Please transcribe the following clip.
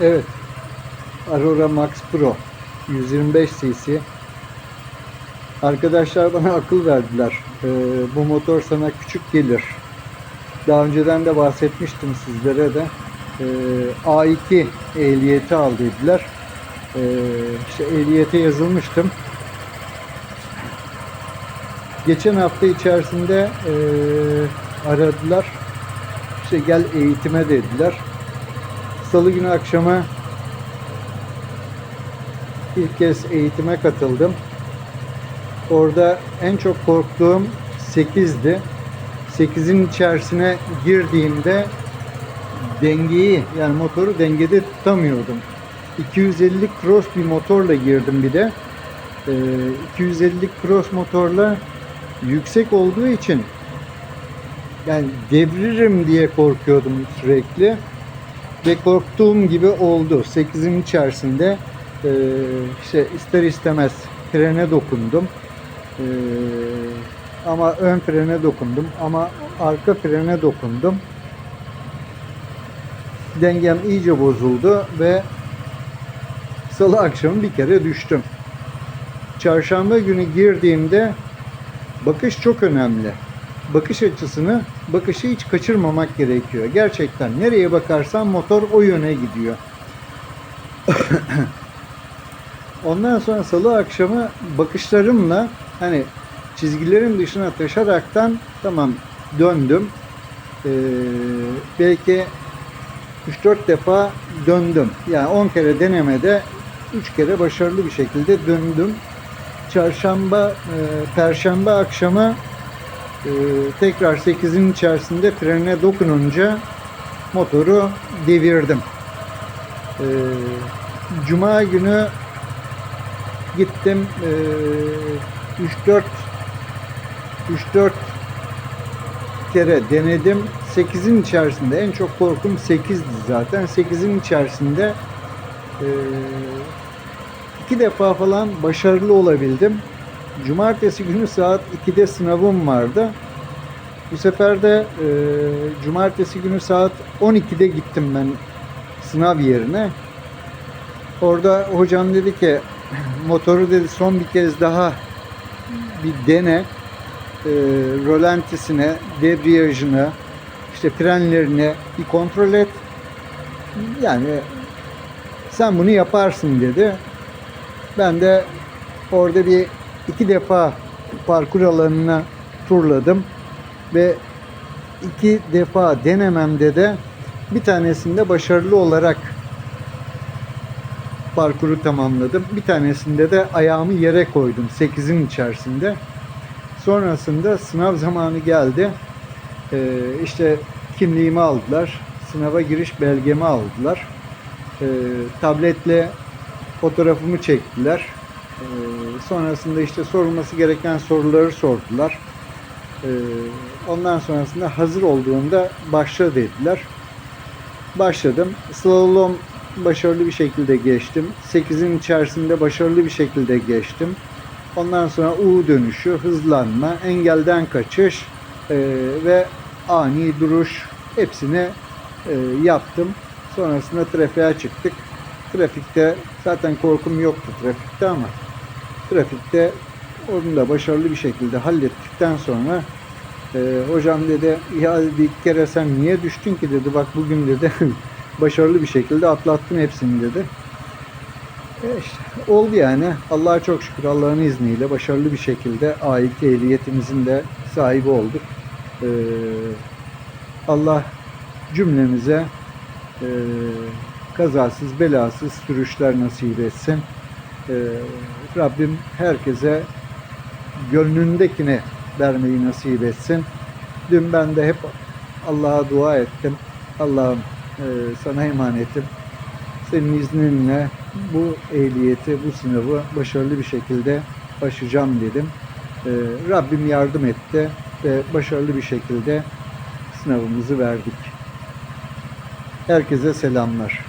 Evet. Aurora Max Pro 125 cc. Arkadaşlar bana akıl verdiler. Ee, bu motor sana küçük gelir. Daha önceden de bahsetmiştim sizlere de. Ee, A2 ehliyeti al dediler. Ee, işte ehliyete yazılmıştım. Geçen hafta içerisinde ee, aradılar. İşte gel eğitime dediler. Salı günü akşama ilk kez eğitime katıldım. Orada en çok korktuğum 8'di. 8'in içerisine girdiğimde dengeyi yani motoru dengede tutamıyordum. 250 cross bir motorla girdim bir de. Ee, 250 cross motorla yüksek olduğu için yani devririm diye korkuyordum sürekli. Ve korktuğum gibi oldu. 8'in içerisinde e, işte ister istemez frene dokundum. E, ama ön frene dokundum. Ama arka frene dokundum. Dengem iyice bozuldu ve salı akşamı bir kere düştüm. Çarşamba günü girdiğimde bakış çok önemli bakış açısını, bakışı hiç kaçırmamak gerekiyor. Gerçekten nereye bakarsan motor o yöne gidiyor. Ondan sonra salı akşamı bakışlarımla hani çizgilerin dışına taşaraktan tamam döndüm. Ee, belki 3-4 defa döndüm. Yani 10 kere denemede 3 kere başarılı bir şekilde döndüm. Çarşamba, e, perşembe akşamı ee, tekrar 8'in içerisinde frene dokununca motoru devirdim. Ee, Cuma günü gittim ee, 3-4 3-4 kere denedim. 8'in içerisinde en çok korkum 8'di zaten. 8'in içerisinde ee, iki defa falan başarılı olabildim. Cumartesi günü saat 2'de sınavım vardı. Bu sefer de e, cumartesi günü saat 12'de gittim ben sınav yerine. Orada hocam dedi ki motoru dedi son bir kez daha bir dene. E, rolantisine, debriyajını, işte frenlerini bir kontrol et. Yani sen bunu yaparsın dedi. Ben de orada bir iki defa parkur alanına turladım ve iki defa denememde de bir tanesinde başarılı olarak parkuru tamamladım. Bir tanesinde de ayağımı yere koydum 8'in içerisinde. Sonrasında sınav zamanı geldi. Ee, işte kimliğimi aldılar. Sınava giriş belgemi aldılar. Ee, tabletle fotoğrafımı çektiler. Ee, sonrasında işte sorulması gereken soruları sordular. Ee, ondan sonrasında hazır olduğunda başla dediler. Başladım. Slalom başarılı bir şekilde geçtim. 8'in içerisinde başarılı bir şekilde geçtim. Ondan sonra U dönüşü, hızlanma, engelden kaçış e, ve ani duruş hepsini e, yaptım. Sonrasında trafiğe çıktık. Trafikte zaten korkum yoktu trafikte ama trafikte onu da başarılı bir şekilde hallettikten sonra e, hocam dedi ya bir kere sen niye düştün ki dedi bak bugün dedi başarılı bir şekilde atlattın hepsini dedi. E işte, oldu yani. Allah'a çok şükür Allah'ın izniyle başarılı bir şekilde A2 ehliyetimizin de sahibi olduk. E, Allah cümlemize e, kazasız belasız sürüşler nasip etsin. Ee, Rabbim herkese gönlündekine vermeyi nasip etsin. Dün ben de hep Allah'a dua ettim. Allah'ım e, sana emanetim. Senin izninle bu ehliyeti, bu sınavı başarılı bir şekilde başlayacağım dedim. Ee, Rabbim yardım etti ve başarılı bir şekilde sınavımızı verdik. Herkese selamlar.